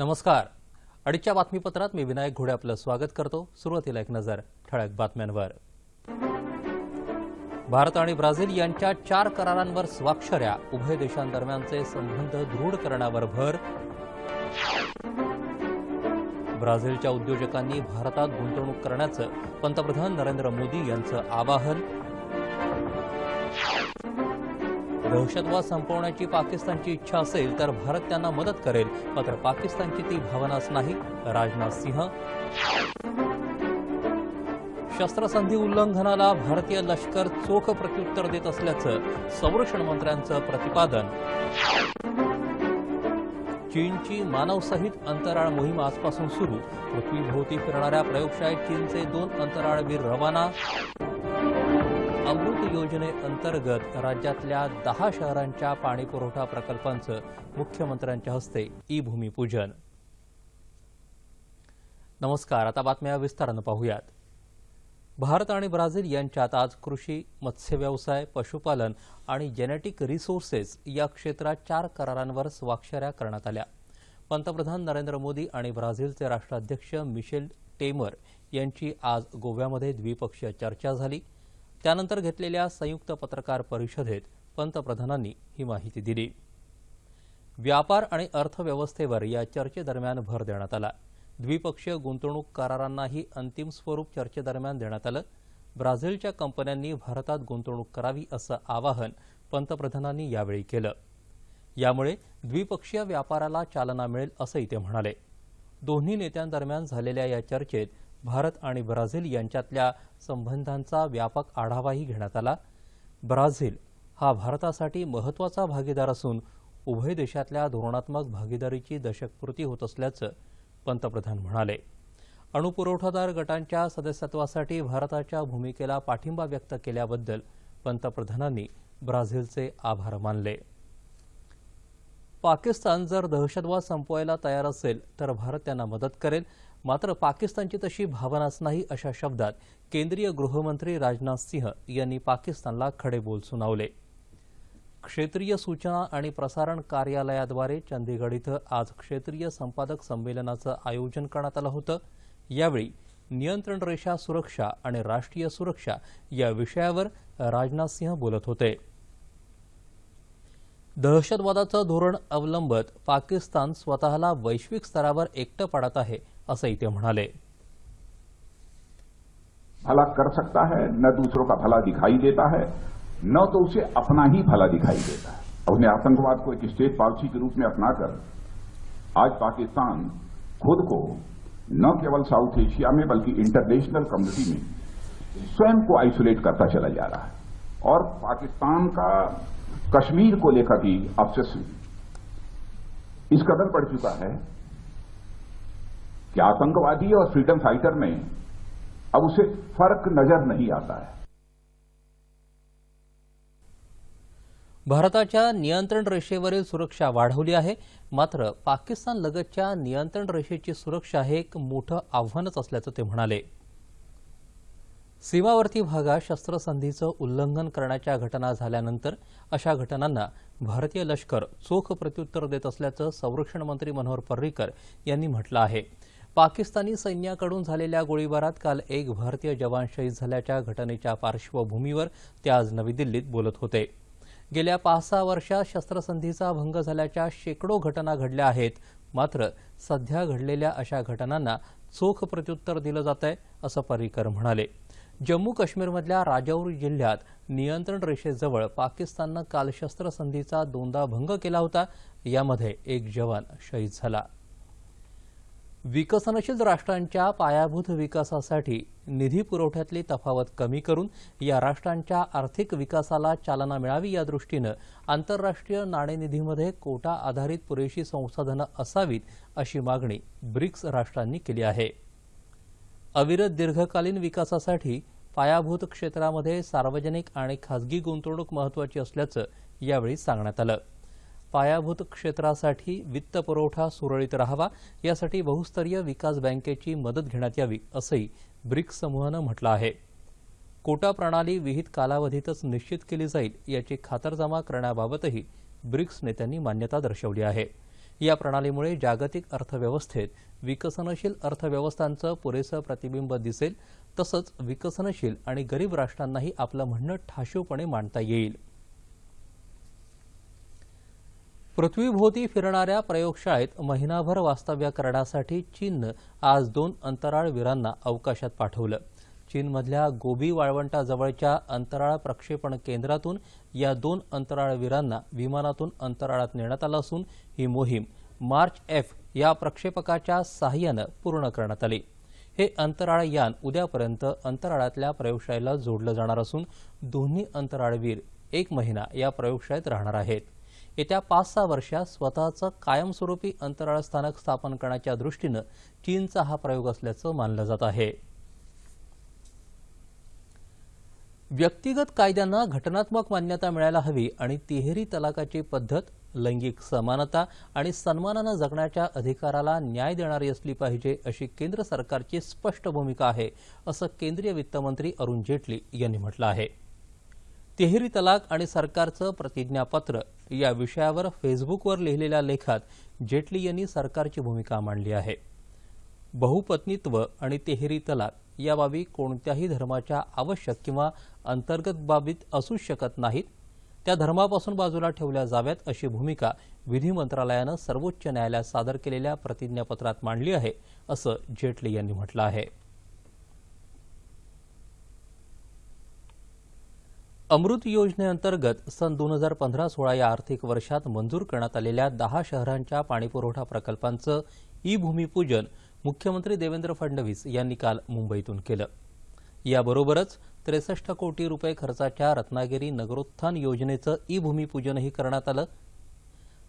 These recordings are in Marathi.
नमस्कार. अडीचच्या बातमीपत्रात मी विनायक घोडे आपलं स्वागत करतो. सुरुवातीला एक नजर ठळक बातम्यांवर. भारत आणि ब्राझील यांच्या चार करारांवर स्वाक्षऱ्या. उभय देशांदरम्यानचे संबंध दृढ करण्यावर भर. ब्राझीलच्या उद्योजकांनी भारतात गुंतवणूक करण्याचं पंतप्रधान नरेंद्र मोदी यांचं आवाहन. दहशतवाद संपवण्याची पाकिस्तानची इच्छा असेल तर भारत त्यांना मदत करेल. मात्र पाकिस्तानची ती भावनाच नाही. राजनाथ सिंह. शस्त्रसंधी उल्लंघनाला भारतीय लष्कर चोख प्रत्युत्तर देत असल्याचं संरक्षण मंत्र्यांचं प्रतिपादन. चीनची मानवसहित अंतराळ मोहीम आजपासून सुरू. पृथ्वीभोवती फिरणाऱ्या प्रयोगशाळेत चीनचे दोन अंतराळवीर रवाना. अमृत योजनेअंतर्गत राज्यातल्या दहा शहरांच्या पाणीपुरवठा प्रकल्पांचं मुख्यमंत्र्यांच्या हस्ते ई भूमिपूजन नमस्कार आता बातम्या विस्तारानं पाहूयात. भारत आणि ब्राझील यांच्यात आज कृषी मत्स्यव्यवसाय पशुपालन आणि जेनेटिक रिसोर्सेस या क्षेत्रात चार करारांवर स्वाक्षऱ्या करण्यात आल्या. पंतप्रधान नरेंद्र मोदी आणि ब्राझीलचे राष्ट्राध्यक्ष मिशेल टेमर यांची आज गोव्यामध्ये द्विपक्षीय चर्चा झाली. त्यानंतर घेतलेल्या संयुक्त पत्रकार परिषदेत पंतप्रधानांनी ही माहिती दिली. व्यापार आणि अर्थव्यवस्थेवर या चर्चेदरम्यान भर देण्यात आला. द्विपक्षीय गुंतवणूक करारांनाही अंतिम स्वरूप चर्चेदरम्यान देण्यात आलं. ब्राझीलच्या कंपन्यांनी भारतात गुंतवणूक करावी असं आवाहन पंतप्रधानांनी यावेळी केलं. यामुळे द्विपक्षीय व्यापाराला चालना मिळेल असंही ते म्हणाले. दोन्ही नेत्यांदरम्यान झालेल्या या चर्चेत भारत आणि ब्राझील यांच्यातल्या संबंधांचा व्यापक आढावाही घेण्यात आला. ब्राझील हा भारतासाठी महत्त्वाचा भागीदार असून उभय देशातल्या धोरणात्मक भागीदारीची दशकपूर्ती होत असल्याचं पंतप्रधान म्हणाले. अणुपुरवठादार गटांच्या सदस्यत्वासाठी भारताच्या भूमिकेला पाठिंबा व्यक्त केल्याबद्दल पंतप्रधानांनी ब्राझीलचे आभार मानले. पाकिस्तान जर दहशतवाद संपवायला तयार असेल तर भारत त्यांना मदत करेल मात्र पाकिस्तानची तशी भावनाच नाही अशा शब्दात केंद्रीय गृहमंत्री राजनाथ सिंह यांनी पाकिस्तानला खडे बोल सुनावले. क्षेत्रीय सूचना आणि प्रसारण कार्यालयाद्वारे चंदीगड इथं आज क्षेत्रीय संपादक संमेलनाचं आयोजन करण्यात आलं होतं. यावेळी नियंत्रण रेषा सुरक्षा आणि राष्ट्रीय सुरक्षा या विषयावर राजनाथ सिंह बोलत होते. दहशतवादाचं धोरण अवलंबत पाकिस्तान स्वतःला वैश्विक स्तरावर एकटं पाडत आहे असंही ते म्हणाले. भला कर सकता है, न दूसरों का भला दिखाई देता है, न तो उसे अपना ही भला दिखाई देता है। उसने आतंकवाद को एक स्टेट पॉलिसी के रूप में अपनाकर, आज पाकिस्तान खुद को न केवल साउथ एशिया में, बल्कि इंटरनेशनल कम्युनिटी में स्वयं को आइसोलेट करता चला जा रहा है। और पाकिस्तान का कश्मीर को लेकर भी ऑब्सेशन इस कदर बढ़ चुका है कि आतंकवादी और फ्रीडम फाइटर में अब उसे फर्क नजर नहीं आता है। भारताच्या नियंत्रण रेषेवरील सुरक्षा वाढवली आहे मात्र पाकिस्तान लगतच्या नियंत्रण रेषेची सुरक्षा हे एक मोठं आव्हानच असल्याचं ते म्हणाले. सीमावर्ती भागात शस्त्रसंधीचं उल्लंघन करण्याच्या घटना झाल्यानंतर अशा घटनांना भारतीय लष्कर चोख प्रत्युत्तर देत असल्याचं संरक्षण मंत्री मनोहर पर्रिकर यांनी म्हटलं आहे. पाकिस्तानी सैन्याकडून झालेल्या गोळीबारात काल एक भारतीय जवान शहीद झाल्याच्या घटनेच्या पार्श्वभूमीवर ते आज नवी दिल्लीत बोलत होते. गेल्या पाच सहा वर्षात शस्त्रसंधीचा भंग झाल्याच्या शेकडो घटना घडल्या आहेत. मात्र सध्या घडलेल्या अशा घटनांना चोख प्रत्युत्तर दिलं जात आहे असं पर्रिकर म्हणाले. जम्मू काश्मीरमधल्या राजौरी जिल्ह्यात नियंत्रण रेषेजवळ पाकिस्ताननं काल शस्त्रसंधीचा दोनदा भंग केला होता. यामध्ये एक जवान शहीद झाला. विकसनशील राष्ट्रांच्या पायाभूत विकासासाठी निधी पुरवठ्यातली तफावत कमी करून या राष्ट्रांच्या आर्थिक विकासाला चालना मिळावी या दृष्टीनं आंतरराष्ट्रीय नाणेनिधीमध्ये कोटा आधारित पुरेशी संसाधनं असावीत अशी मागणी ब्रिक्स राष्ट्रांनी केली आहे. अविरत दीर्घकालीन विकासासाठी पायाभूत क्षेत्रामध्ये सार्वजनिक आणि खासगी गुंतवणूक महत्वाची असल्याचं यावेळी सांगण्यात आलं. पायाभूत क्षेत्रासाठी वित्त पुरवठा सुरळीत राहावा यासाठी बहुस्तरीय विकास बँकेची मदत घेण्यात यावी असंही ब्रिक्स समूहानं म्हटलं आहे. कोटा प्रणाली विहित कालावधीतच निश्चित केली जाईल याची खातरजमा करण्याबाबतही ब्रिक्स नेत्यांनी मान्यता दर्शवली आहे. या प्रणालीमुळे जागतिक अर्थव्यवस्थेत विकसनशील अर्थव्यवस्थांचं पुरेसं प्रतिबिंब दिसेल तसंच विकसनशील आणि गरीब राष्ट्रांनाही आपलं म्हणणं ठाशीवपणे मांडता येईल. पृथ्वीभोवती फिरणाऱ्या प्रयोगशाळेत महिनाभर वास्तव्य करण्यासाठी चीननं आज दोन अंतराळवीरांना अवकाशात पाठवलं. चीनमधल्या गोबी वाळवंटाजवळच्या अंतराळ प्रक्षेपण केंद्रातून या दोन अंतराळवीरांना विमानातून अंतराळात नेण्यात आलं असून ही मोहीम मार्च एफ या प्रक्षेपकाच्या सहाय्यानं पूर्ण करण्यात आली. हे अंतराळ यान उद्यापर्यंत अंतराळातल्या प्रयोगशाळेला जोडलं जाणार असून दोन्ही अंतराळवीर एक महिना या प्रयोगशाळेत राहणार आहेत. येत्या पाच सहा वर्षात स्वतःचं कायमस्वरूपी अंतराळ स्थानक स्थापन करण्याच्या दृष्टीनं चीनचा हा प्रयोग असल्याचं मानलं जात आहे. व्यक्तिगत कायद्यांना घटनात्मक मान्यता मिळायला हवी आणि तिहेरी तलाकाची पद्धत लैंगिक समानता आणि सन्मानानं जगण्याच्या अधिकाराला न्याय देणारी असली पाहिजे अशी केंद्र सरकारची स्पष्ट भूमिका आहे असं केंद्रीय वित्तमंत्री अरुण जेटली यांनी म्हटलं आहे. तिहेरी तलाक आणि सरकारचं प्रतिज्ञापत्र. या विषयावर फेसबुकवर लिहिलेल्या लेखात जेटली यांनी सरकारची भूमिका मांडली आहे. बहुपत्नीत्व आणि तिहेरी तलाक या बाबी कोणत्याही धर्माच्या आवश्यक किंवा अंतर्गत बाबीत असूच शकत नाहीत. त्या धर्मापासून बाजूला ठेवल्या जाव्यात अशी भूमिका विधी मंत्रालयानं सर्वोच्च न्यायालयात सादर केलेल्या प्रतिज्ञापत्रात मांडली आहे असं जेटली यांनी म्हटलं आहे. अमृत योजनेअंतर्गत सन दोन हजार पंधरा सोळा या आर्थिक वर्षात मंजूर करण्यात आलेल्या दहा शहरांच्या पाणीपुरवठा प्रकल्पांचं ई भूमिपूजन मुख्यमंत्री देवेंद्र फडणवीस यांनी काल मुंबईतून केलं. याबरोबरच त्रेसष्ट कोटी रुपये खर्चाच्या रत्नागिरी नगरोत्थान योजनेचं ई भूमिपूजनही करण्यात आलं.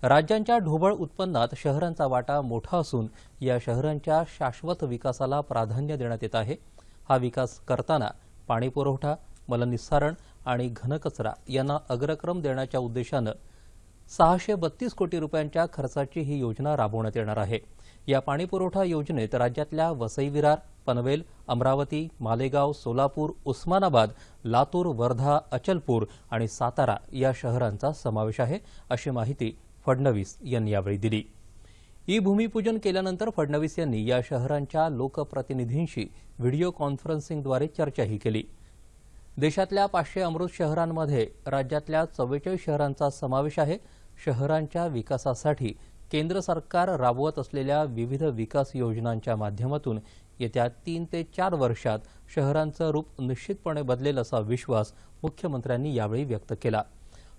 राज्यांच्या ढोबळ उत्पन्नात शहरांचा वाटा मोठा असून या शहरांच्या शाश्वत विकासाला प्राधान्य देण्यात येत आहे. हा विकास करताना पाणीपुरवठा मलनिस्सारण आणि घनकचरा यांना अग्रक्रम देण्याच्या उद्देशानं सहाशे बत्तीस कोटी रुपयांच्या खर्चाची ही योजना राबवण्यात येणार आहे. या पाणीपुरवठा योजनेत राज्यातल्या वसई विरार पनवेल अमरावती मालेगाव सोलापूर उस्मानाबाद लातूर वर्धा अचलपूर आणि सातारा या शहरांचा समावेश आहे अशी माहिती फडणवीस यांनी यावेळी दिली. ई भूमिपूजन केल्यानंतर फडणवीस यांनी या शहरांच्या लोकप्रतिनिधींशी व्हिडिओ कॉन्फरन्सिंगद्वारे चर्चाही केली. देशातल्या पाचशे अमृत शहरांमध्ये राज्यातल्या चव्वेचाळीस शहरांचा समावेश आहे. शहरांच्या विकासासाठी केंद्र सरकार राबवत असलेल्या विविध विकास योजनांच्या माध्यमातून येत्या तीन ते चार वर्षात शहरांचं रूप निश्चितपणे बदलेल असा विश्वास मुख्यमंत्र्यांनी यावेळी व्यक्त केला.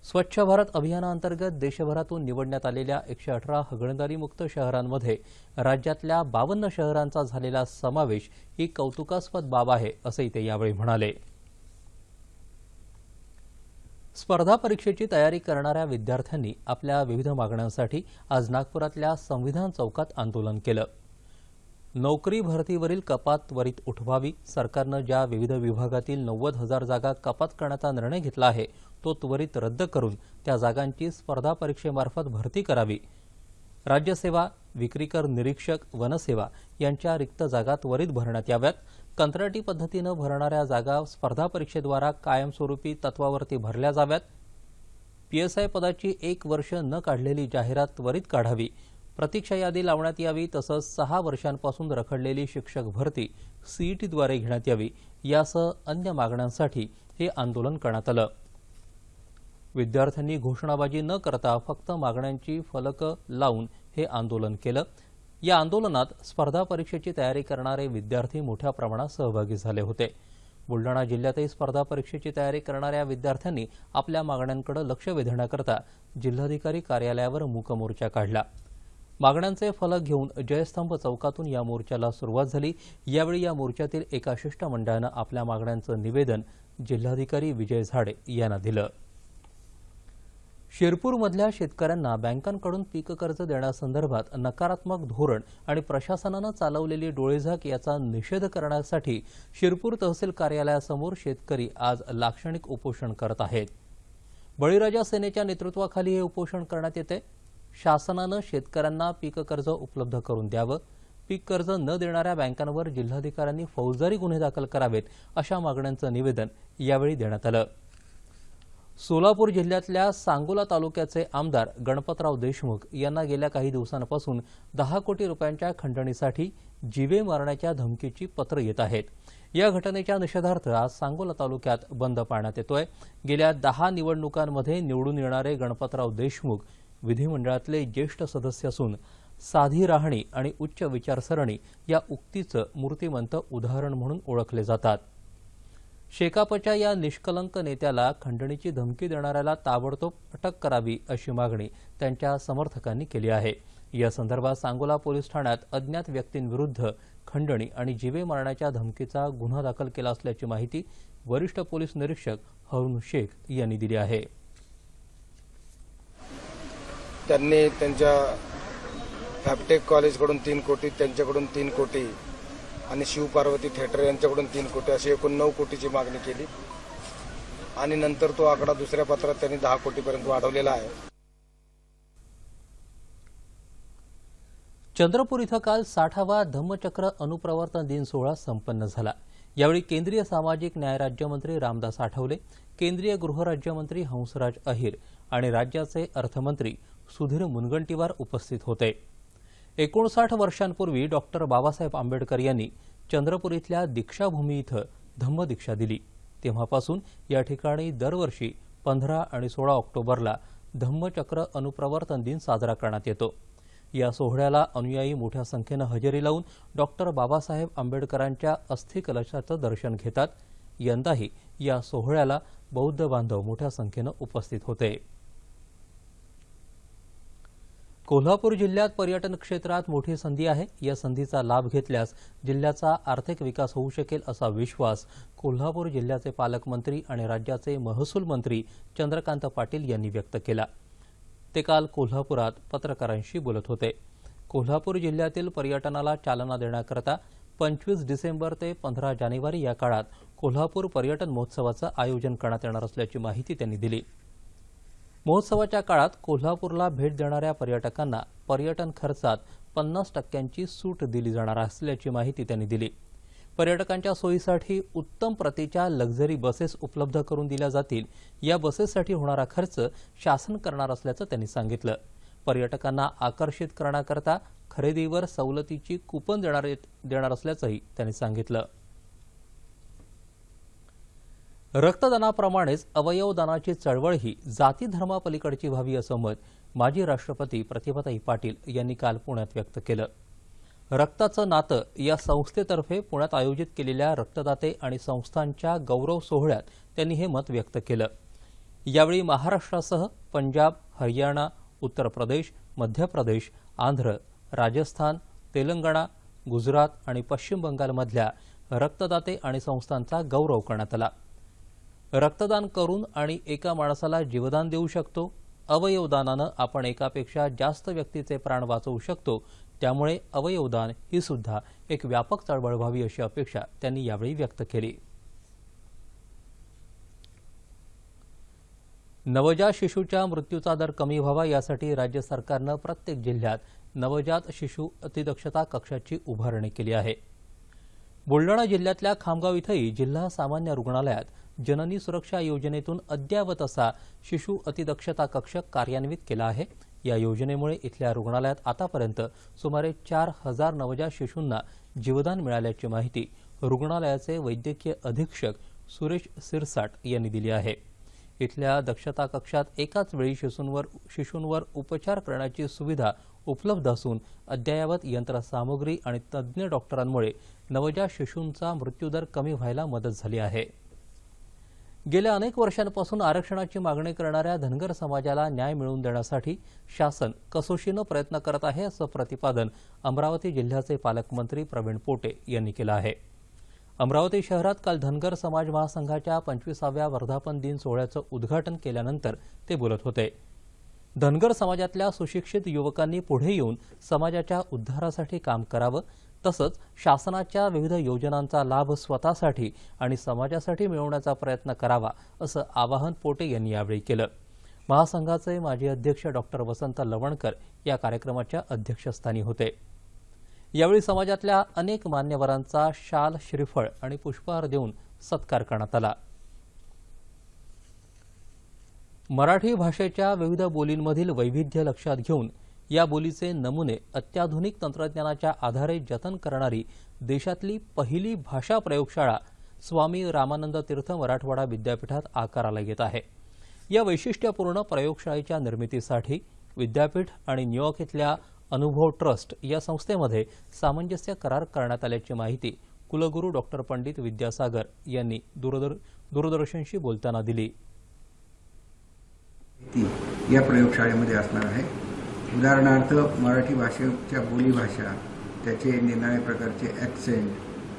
स्वच्छ भारत अभियानाअंतर्गत देशभरातून निवडण्यात आलेल्या एकशे अठरा हगणदारीमुक्त शहरांमध्ये राज्यातल्या बावन्न शहरांचा झालेला समावेश ही कौतुकास्पद बाब आहे असंही ते यावेळी म्हणाले. स्पर्धा परीक्षेची तयारी करणाऱ्या विद्यार्थ्यांनी आपल्या विविध मागण्यांसाठी आज नागपुरातल्या संविधान चौकात आंदोलन केलं. नोकरी भरतीवरील कपात त्वरित उठवावी सरकारनं ज्या विविध विभागातील नव्वद हजार जागा कपात करण्याचा निर्णय घेतला आहे तो त्वरित रद्द करून त्या जागांची स्पर्धा परीक्षेमार्फत भरती करावी. राज्यसेवा विक्रीकर निरीक्षक वनसेवा यांच्या रिक्त जागा त्वरित भरण्यात याव्यात. कंत्राटी पद्धतीनं भरणाऱ्या जागा स्पर्धा परीक्षेद्वारा कायमस्वरूपी तत्वावरती भरल्या जाव्यात. पीएसआय पदाची एक वर्ष न काढलेली जाहिरात त्वरित काढावी. प्रतीक्षा यादी लावण्यात यावी तसंच सहा वर्षांपासून रखडलेली शिक्षक भरती सीईटीद्वारे घेण्यात यावी यासह अन्य मागण्यांसाठी हे आंदोलन करण्यात आलं. विद्यार्थ्यांनी घोषणाबाजी न करता फक्त मागण्यांची फलकं लावून हे आंदोलन केलं. या आंदोलनात स्पर्धा परीक्षेची तयारी करणारे विद्यार्थी मोठ्या प्रमाणात सहभागी झाले होते. बुलडाणा जिल्ह्यातही स्पर्धा परीक्षेची तयारी करणाऱ्या विद्यार्थ्यांनी आपल्या मागण्यांकडे लक्ष वेधण्याकरता जिल्हाधिकारी कार्यालयावर मूक मोर्चा काढला. मागण्यांचे फलक घेऊन जयस्तंभ चौकातून या मोर्चाला सुरुवात झाली. यावेळी या मोर्चातील एका शिष्टमंडळानं आपल्या मागण्यांचं निवेदन जिल्हाधिकारी विजय झाडे यांना दिलं. शिरपूरमधल्या शेतकऱ्यांना बँकांकडून पीक कर्ज देण्यासंदर्भात नकारात्मक धोरण आणि प्रशासनानं चालवलेली डोळेझाक याचा निषेध करण्यासाठी शिरपूर तहसील कार्यालयासमोर शेतकरी आज लाक्षणिक उपोषण करत आहेत. बळीराजा सेनेच्या नेतृत्वाखाली हे उपोषण करण्यात येते. शासनानं शेतकऱ्यांना पीक कर्ज उपलब्ध करून द्यावं. पीक कर्ज न देणाऱ्या बँकांवर जिल्हाधिकाऱ्यांनी फौजदारी गुन्हे दाखल करावेत अशा मागण्यांचं निवेदन यावेळी देण्यात आलं. सोलापूर जिल्ह्यातल्या सांगोला तालुक्याचे आमदार गणपतराव देशमुख यांना गेल्या काही दिवसांपासून दहा कोटी रुपयांच्या खंडणीसाठी जीवे मारण्याच्या धमकीची पत्र येत आहेत. या घटनेच्या निषेधार्थ आज सांगोला तालुक्यात बंद पाळण्यात येतोय. गेल्या दहा निवडणुकांमध्ये निवडून येणारे गणपतराव देशमुख विधिमंडळातले ज्येष्ठ सदस्य असून साधी राहणी आणि उच्च विचारसरणी या उक्तीचं मूर्तिमंत उदाहरण म्हणून ओळखले जातात. शेकापच्या या निष्कलंक नेत्याला खंडणीची धमकी देणाऱ्याला ताबडतोब अटक करावी अशी मागणी त्यांच्या समर्थकांनी केली आहे. या संदर्भात सांगोला पोलीस ठाण्यात अज्ञात व्यक्तींविरुद्ध खंडणी आणि जीवे मारण्याच्या धमकीचा गुन्हा दाखल केला असल्याची माहिती वरिष्ठ पोलीस निरीक्षक हरुण शेख यांनी दिली आहे. त्यांनी त्यांच्या फॅपटेक कॉलेजकडून तीन कोटी त्यांच्याकडून तीन कोटी आणि शिवपार्वती थिएटर यांच्याकडून तीन कोटी अशी एकूण नऊ कोटीची मागणी केली. आणि नंतर तो आकडा दुसऱ्या पत्रात त्यांनी दहा कोटीपर्यंत वाढवलेला आहे. चंद्रपूर इथं काल साठावा धम्मचक्र अनुप्रवर्तन दिन सोहळा संपन्न झाला. यावेळी केंद्रीय सामाजिक न्याय राज्यमंत्री रामदास आठवले केंद्रीय गृहराज्यमंत्री हंसराज अहिर आणि राज्याचे अर्थमंत्री सुधीर मुनगंटीवार उपस्थित होते. एकोणसाठ वर्षांपूर्वी डॉक्टर बाबासाहेब आंबेडकर यांनी चंद्रपूर इथल्या दीक्षाभूमी इथं धम्मदीक्षा दिली. तेव्हापासून या ठिकाणी दरवर्षी पंधरा आणि सोळा ऑक्टोबरला धम्मचक्र अनुप्रवर्तन दिन साजरा करण्यात येतो. या सोहळ्याला अनुयायी मोठ्या संख्येनं हजेरी लावून डॉक्टर बाबासाहेब आंबेडकरांच्या अस्थिकलशाचं दर्शन घेतात. यंदाही या सोहळ्याला बौद्ध बांधव मोठ्या संख्येनं उपस्थित होते. कोल्हापूर जिल्ह्यात पर्यटन क्षेत्रात मोठी संधी आहे. या संधीचा लाभ घेतल्यास जिल्ह्याचा आर्थिक विकास होऊ शकेल असा विश्वास कोल्हापूर जिल्ह्याचे पालकमंत्री आणि राज्याचे महसूल मंत्री चंद्रकांत पाटील यांनी व्यक्त केला. ते काल कोल्हापुरात पत्रकारांशी बोलत होते. कोल्हापूर जिल्ह्यातील पर्यटनाला चालना देण्याकरता पंचवीस डिसेंबर ते पंधरा जानेवारी या काळात कोल्हापूर पर्यटन महोत्सवाचं आयोजन करण्यात येणार असल्याची माहिती त्यांनी दिली. महोत्सवाच्या काळात कोल्हापूरला भेट देणाऱ्या पर्यटकांना पर्यटन खर्चात पन्नास टक्क्यांची सूट दिली जाणार असल्याची माहिती त्यांनी दिली. पर्यटकांच्या सोयीसाठी उत्तम प्रतीच्या लक्झरी बसेस उपलब्ध करून दिल्या जातील. या बसेससाठी होणारा खर्च शासन करणार असल्याचं त्यांनी सांगितलं. पर्यटकांना आकर्षित करण्याकरता खरेदीवर सवलतीची कुपन देणार देणार असल्याचंही त्यांनी सांगितलं. रक्तदानाप्रमाणेच अवयवदानाची चळवळही जाती धर्मापलीकडची व्हावी असं मत माजी राष्ट्रपती प्रतिभाताई पाटील यांनी काल पुण्यात व्यक्त केलं. रक्ताचं नातं या संस्थेतर्फे पुण्यात आयोजित केलेल्या रक्तदाते आणि संस्थांच्या गौरव सोहळ्यात त्यांनी हे मत व्यक्त केलं. यावेळी महाराष्ट्रासह पंजाब हरियाणा उत्तर प्रदेश मध्य प्रदेश आंध्र राजस्थान तेलंगणा गुजरात आणि पश्चिम बंगालमधल्या रक्तदाते आणि संस्थांचा गौरव करण्यात आला. रक्तदान करून आणि एका माणसाला जीवदान देऊ शकतो. अवयवदानानं आपण एकापेक्षा जास्त व्यक्तीचे प्राण वाचवू शकतो. त्यामुळे अवयवदान ही सुद्धा एक व्यापक चळवळ व्हावी अशी अपेक्षा त्यांनी यावेळी व्यक्त केली. नवजात शिशूच्या मृत्यूचा दर कमी व्हावा यासाठी राज्य सरकारनं प्रत्येक जिल्ह्यात नवजात शिशू अतिदक्षता कक्षाची उभारणी केली आहे. बुलडाणा जिल्ह्यातल्या खामगाव इथंही जिल्हा सामान्य रुग्णालयात जननी सुरक्षा योजनेतून अद्ययावत असा शिशू अतिदक्षता कक्ष कार्यान्वित केला आहे. या योजनेमुळे इथल्या रुग्णालयात आतापर्यंत सुमारे चार हजार नवजात शिशूंना जीवदान मिळाल्याची माहिती रुग्णालयाचे वैद्यकीय अधीक्षक सुरेश सिरसाट यांनी दिली आहे. इथल्या दक्षता कक्षात एकाच वेळी शिशूंवर शिशूंवर उपचार करण्याची सुविधा उपलब्ध असून अद्ययावत यंत्रसामुग्री आणि तज्ज्ञ डॉक्टरांमुळे नवजात शिशूंचा मृत्यूदर कमी व्हायला मदत झाली आहे. गेल्या अनेक वर्षांपासून आरक्षणाची मागणी करणाऱ्या धनगर समाजाला न्याय मिळवून देण्यासाठी शासन कसोशीनं प्रयत्न करत आहे असं प्रतिपादन अमरावती जिल्ह्याचे पालकमंत्री प्रवीण पोटे यांनी केलं आहे. अमरावती शहरात काल धनगर समाज महासंघाच्या पंचवीसाव्या वर्धापन दिन सोहळ्याचं उद्घाटन केल्यानंतर ते बोलत होते. धनगर समाजातल्या सुशिक्षित युवकांनी पुढे येऊन समाजाच्या उद्धारासाठी काम करावं तसंच शासनाच्या विविध योजनांचा लाभ स्वतःसाठी आणि समाजासाठी मिळवण्याचा प्रयत्न करावा असं आवाहन पोटे यांनी यावेळी केलं. महासंघाचे माजी अध्यक्ष डॉक्टर वसंत लवणकर या कार्यक्रमाच्या अध्यक्षस्थानी होते. यावेळी समाजातल्या अनेक मान्यवरांचा शाल श्रीफळ आणि पुष्पहार देऊन सत्कार करण्यात आला. मराठी भाषेच्या विविध बोलींमधील वैविध्य लक्षात घेऊन या बोलीचे नमुने अत्याधुनिक तंत्रज्ञानाच्या आधारे जतन करणारी देशातली पहिली भाषा प्रयोगशाळा स्वामी रामानंद तीर्थ मराठवाडा विद्यापीठात आकाराला येत आहे. या वैशिष्ट्यपूर्ण प्रयोगशाळेच्या निर्मितीसाठी विद्यापीठ आणि न्यूयॉर्क इथल्या अनुभव ट्रस्ट या संस्थेमध्ये सामंजस्य करार करण्यात आल्याची माहिती कुलगुरू डॉक्टर पंडित विद्यासागर यांनी दूरदर दूरदर्शनशी बोलताना दिली. ती या प्रयोगशाळेमध्ये असणार आहे. उदाहरणार्थ मराठी भाषेच्या बोलीभाषा त्याचे निरनिराळ्या प्रकारचे ॲक्सेंट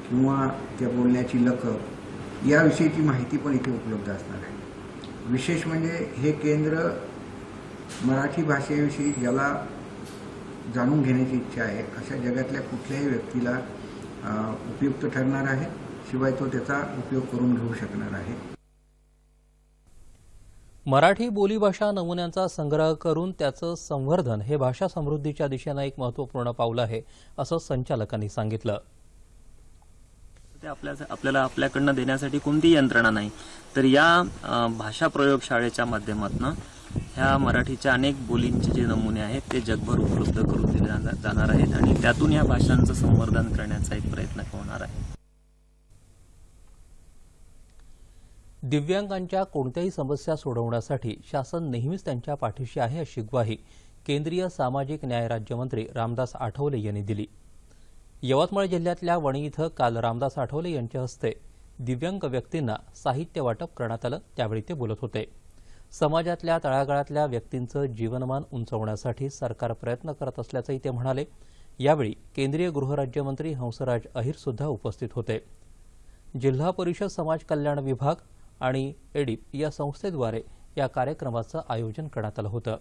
किंवा त्या बोलण्याची लकब याविषयीची माहिती पण इथे उपलब्ध असणार आहे. विशेष म्हणजे हे केंद्र मराठी भाषेविषयी ज्याला जाणून घेण्याची इच्छा आहे. अशा जगातल्या कुठल्याही व्यक्तीला उपयुक्त ठरणार आहे. शिवाय तो त्याचा उपयोग करून घेऊ शकणार आहे. मराठी बोलीभाषा नमुन्यांचा संग्रह करून त्याचं संवर्धन हे भाषा समृद्धीच्या दिशेनं एक महत्त्वपूर्ण पाऊल आहे असं संचालकांनी सांगितलं. ते आपल्या आपल्याला आपल्याकडनं देण्यासाठी कोणतीही यंत्रणा नाही. तर या भाषा प्रयोगशाळेच्या माध्यमातून ह्या मराठीच्या अनेक बोलींचे जे नमुने आहेत ते जगभर उपलब्ध करून दिले जाणार- जाणार आहेत आणि त्यातून या भाषांचं संवर्धन करण्याचा एक प्रयत्न होणार आहे. दिव्यांगांच्या कोणत्याही समस्या सोडवण्यासाठी शासन नेहमीच त्यांच्या पाठीशी आहे अशी ग्वाही केंद्रीय सामाजिक न्याय राज्यमंत्री रामदास आठवले यांनी दिली. यवतमाळ जिल्ह्यातल्या वणी इथं काल रामदास आठवले यांच्या हस्ते दिव्यांग व्यक्तींना साहित्य वाटप करण्यात आलं त्यावेळी ते बोलत होते. समाजातल्या तळागाळातल्या व्यक्तींचं जीवनमान उंचावण्यासाठी सरकार प्रयत्न करत असल्याचंही ते म्हणाले. यावेळी केंद्रीय गृहराज्यमंत्री हंसराज अहिर सुद्धा उपस्थित होते. जिल्हा परिषद समाज कल्याण विभाग आणि एडिप या संस्थेद्वारे या कार्यक्रमाचं आयोजन करण्यात आलं होतं.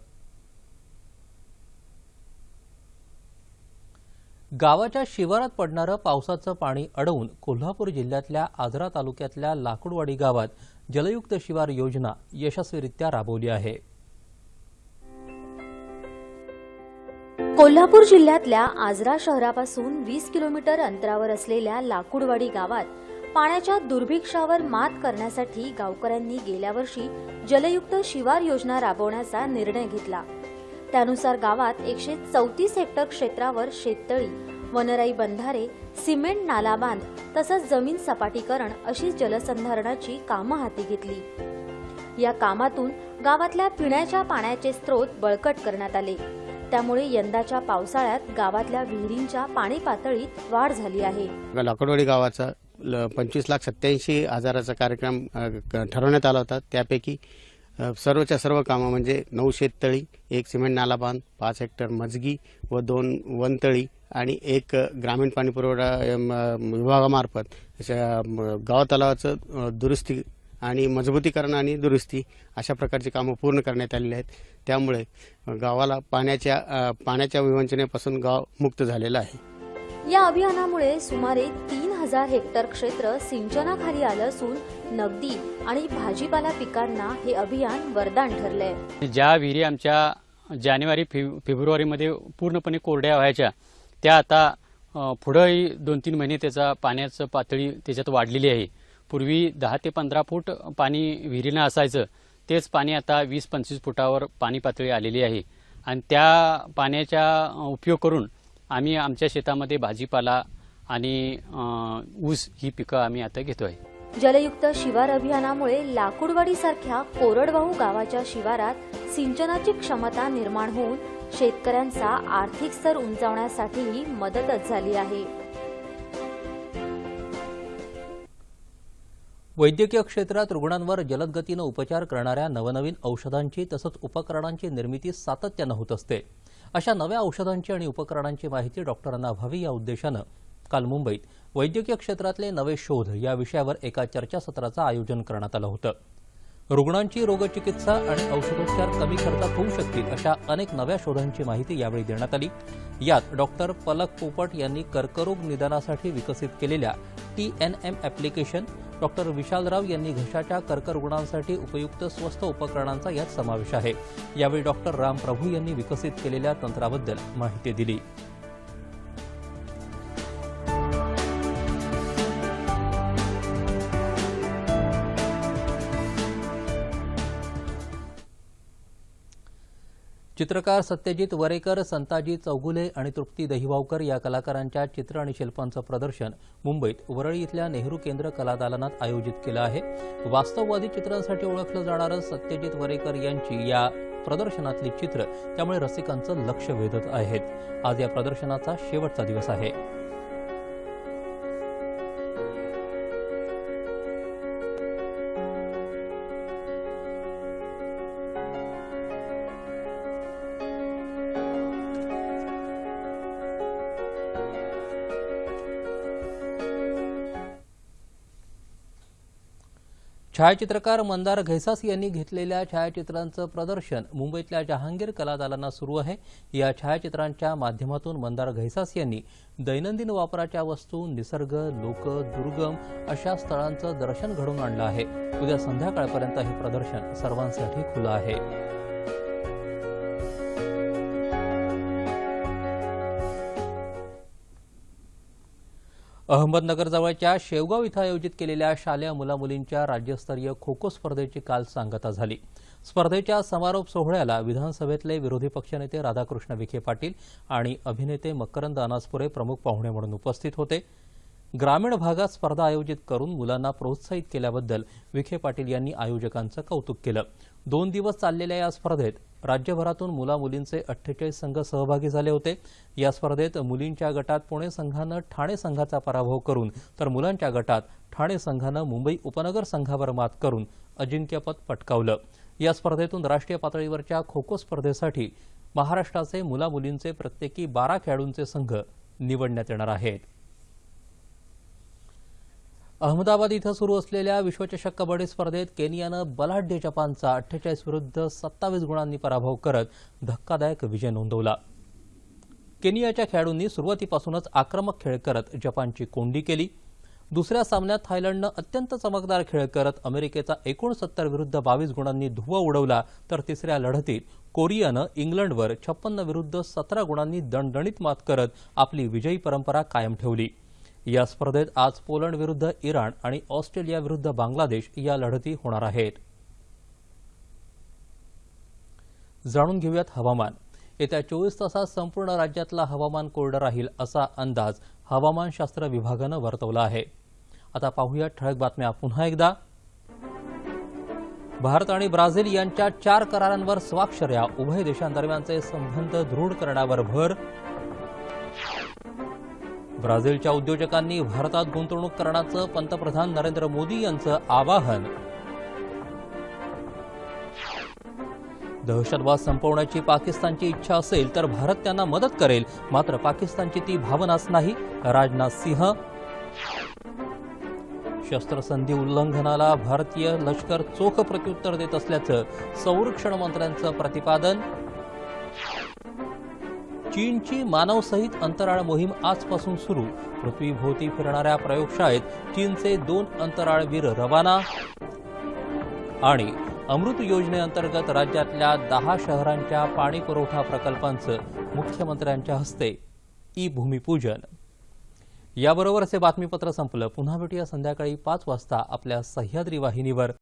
गावाच्या शिवारात पडणारं पावसाचं पाणी अडवून कोल्हापूर जिल्ह्यातल्या आजरा तालुक्यातल्या लाकूडवाडी गावात जलयुक्त शिवार योजना यशस्वीरित्या राबवली आहे. कोल्हापूर जिल्ह्यातल्या आजरा शहरापासून वीस किलोमीटर अंतरावर असलेल्या लाकूडवाडी गावात पाण्याच्या दुर्भिक्षावर मात करण्यासाठी गावकऱ्यांनी गेल्या वर्षी जलयुक्त शिवार योजना राबवण्याचा निर्णय घेतला. त्यानुसार गावात एकशे चौतीस हेक्टर क्षेत्रावर शेततळी वनराई बंधारे सिमेंट नाला बांध तसंच जमीन सपाटीकरण अशी जलसंधारणाची कामं हाती घेतली. या कामातून गावातल्या पिण्याच्या पाण्याचे स्रोत बळकट करण्यात आले. त्यामुळे यंदाच्या पावसाळ्यात गावातल्या विहिरींच्या पाणी पातळीत वाढ झाली आहे. लाकडवाडी गावाचा ल- पंचवीस लाख सत्याऐंशी हजाराचा कार्यक्रम ठरवण्यात आला होता. त्यापैकी सर्वच्या सर्व कामं म्हणजे नऊ शेततळी एक सिमेंट नाला बांध पाच हेक्टर मजगी व दोन वनतळी आणि एक ग्रामीण पाणी पुरवठा म- विभागामार्फत गाव तलावाचं दुरुस्ती आणि मजबूतीकरण आणि दुरुस्ती अशा प्रकारची कामं पूर्ण करण्यात आलेली आहेत. त्यामुळे गावाला पाण्याच्या पाण्याच्या विवंचनेपासून गाव मुक्त झालेलं आहे. या अभियानामुळे सुमारे तीन हजार हेक्टर क्षेत्र सिंचनाखाली आलं असून नगदी आणि भाजीपाला पिकांना हे अभियान वरदान ठरलंय. ज्या विहिरी आमच्या जानेवारी फेब फेब्रुवारीमध्ये पूर्णपणे कोरड्या व्हायच्या त्या आता पुढंही दोन तीन महिने त्याचा पाण्याचं पातळी त्याच्यात वाढलेली आहे. पूर्वी दहा ते पंधरा फूट पाणी विहिरीनं असायचं तेच पाणी आता वीस पंचवीस फुटावर पाणी पातळी आलेली आहे. आणि त्या पाण्याचा उपयोग करून आम्ही आमच्या शेतामध्ये भाजीपाला आणि ऊस ही पिकं आम्ही आता घेतो आहे जलयुक्त शिवार अभियानामुळे लाकूडवाडी सारख्या कोरडवाहू गावाच्या शिवारात सिंचनाची क्षमता निर्माण होऊन शेतकऱ्यांचा आर्थिक स्तर उंचावण्यासाठीही मदतच झाली आहे. वैद्यकीय क्षेत्रात रुग्णांवर जलद गतीनं उपचार करणाऱ्या नवनवीन औषधांची तसंच उपकरणांची निर्मिती सातत्यानं होत असते. अशा नव्या औषधांची आणि उपकरणांची माहिती डॉक्टरांना व्हावी या उद्देशानं काल मुंबईत वैद्यकीय क्षेत्रातले नवे शोध या विषयावर एका चर्चासत्राचं आयोजन करण्यात आलं होतं. रुग्णांची रोगचिकित्सा आणि औषधोपचार कमी खर्चात होऊ शकतील अशा अनेक नव्या शोधांची माहिती यावेळी देण्यात आली. यात डॉक्टर पलक पोपट यांनी कर्करोग निदानासाठी विकसित केलेल्या T N M application doctor Vishalrao यांनी घशाच्या कर्करुग्णांसाठी उपयुक्त स्वस्त उपकरणांचा यात समावेश आहे. यावेळी डॉक्टर राम प्रभू यांनी विकसित केलेल्या तंत्राबद्दल माहिती दिली. चित्रकार सत्यजित वरेकर संताजी चौगुले आणि तृप्ती दहिवावकर या कलाकारांच्या चित्र आणि शिल्पांचं प्रदर्शन मुंबईत वरळी इथल्या नेहरू केंद्र कलादालनात आयोजित केलं आहे. वास्तववादी चित्रांसाठी ओळखलं जाणारं सत्यजित वरेकर यांची या प्रदर्शनातली चित्र त्यामुळे रसिकांचं लक्ष वेधत आहेत. आज या प्रदर्शनाचा शेवटचा दिवस आहे. छायाचित्रकार मंदार घैसास यांनी घेतलेल्या छायाचित्रांचं प्रदर्शन मुंबईतल्या जहांगीर कलादालांना सुरू आहे. या छायाचित्रांच्या माध्यमातून मंदार घैसास यांनी दैनंदिन वापराच्या वस्तू निसर्ग लोक दुर्गम अशा स्थळांचं दर्शन घडवून आणलं आहे. उद्या संध्याकाळपर्यंत हे प्रदर्शन सर्वांसाठी खुलं आहे. अहमदनगरजवळच्या शेवगाव इथं आयोजित केलेल्या शालेय मुलामुलींच्या राज्यस्तरीय खो खो स्पर्धेची काल सांगता झाली. स्पर्धेच्या समारोप सोहळ्याला विधानसभेतले विरोधी पक्षनेते राधाकृष्ण विखे पाटील आणि अभिनेते मकरंद अनासपुरे प्रमुख पाहुणे म्हणून उपस्थित होते. ग्रामीण भागात स्पर्धा आयोजित करून मुलांना प्रोत्साहित केल्याबद्दल विखे पाटील यांनी आयोजकांचं कौतुक केलं. दोन दिवस चाललेल्या या स्पर्धेत राज्यभरातून मुला मुलींचे अठ्ठेचाळीस संघ सहभागी झाले होते. या स्पर्धेत मुलींच्या गटात पुणे संघानं ठाणे संघाचा पराभव करून तर मुलांच्या गटात ठाणे संघानं मुंबई उपनगर संघावर मात करून अजिंक्यपद पटकावलं. या स्पर्धेतून राष्ट्रीय पातळीवरच्या खो खो स्पर्धेसाठी महाराष्ट्राचे मुला मुलींचे प्रत्येकी बारा खेळाडूंचे संघ निवडण्यात येणार आहेत. अहमदाबाद इथं सुरू असलेल्या विश्वचषक कबड्डी स्पर्धेत केनियानं बलाढ्य जपानचा अठ्ठेचाळीस विरुद्ध सत्तावीस गुणांनी पराभव करत धक्कादायक विजय नोंदवला. केनियाच्या खेळाडूंनी सुरुवातीपासूनच आक्रमक खेळ करत जपानची कोंडी केली. दुसऱ्या सामन्यात थायलंडनं अत्यंत चमकदार खेळ करत अमेरिकेचा एकोणसत्तर विरुद्ध बावीस गुणांनी धुवा उडवला तर तिसऱ्या लढतीत कोरियानं इंग्लंडवर छप्पन्न विरुद्ध सतरा गुणांनी दणदणीत मात करत आपली विजयी परंपरा कायम ठेवली. या स्पर्धेत आज पोलंड विरुद्ध इराण आणि ऑस्ट्रेलिया विरुद्ध बांगलादेश या लढती होणार आहेत. जाणून घेऊयात हवामान. येत्या चोवीस तासात संपूर्ण राज्यातला हवामान कोरडं राहील असा अंदाज हवामानशास्त्र विभागानं वर्तवला आहे. आता पाहूया ठळक बातम्या. पुन्हा एकदा. भारत आणि ब्राझील यांच्या चार करारांवर स्वाक्षऱ्या. उभय देशांदरम्यानचे संबंध दृढ करण्यावर भर. ब्राझीलच्या उद्योजकांनी भारतात गुंतवणूक करण्याचं पंतप्रधान नरेंद्र मोदी यांचं आवाहन. दहशतवाद संपवण्याची पाकिस्तानची इच्छा असेल तर भारत त्यांना मदत करेल. मात्र पाकिस्तानची ती भावनाच नाही. राजनाथ सिंह. शस्त्रसंधी उल्लंघनाला भारतीय लष्कर चोख प्रत्युत्तर देत असल्याचं संरक्षण मंत्र्यांचं प्रतिपादन. चीनची मानवसहित अंतराळ मोहीम आजपासून सुरू. पृथ्वीभोवती फिरणाऱ्या प्रयोगशाळेत चीनचे दोन अंतराळवीर रवाना आणि अमृत योजनेअंतर्गत राज्यातल्या दहा शहरांच्या पाणी पुरवठा प्रकल्पांचं मुख्यमंत्र्यांच्या हस्ते ई भूमिपूजन याबरोबरच हे बातमीपत्र संपलं. पुन्हा भेटूया संध्याकाळी पाच वाजता आपल्या सह्याद्री वाहिनीवर.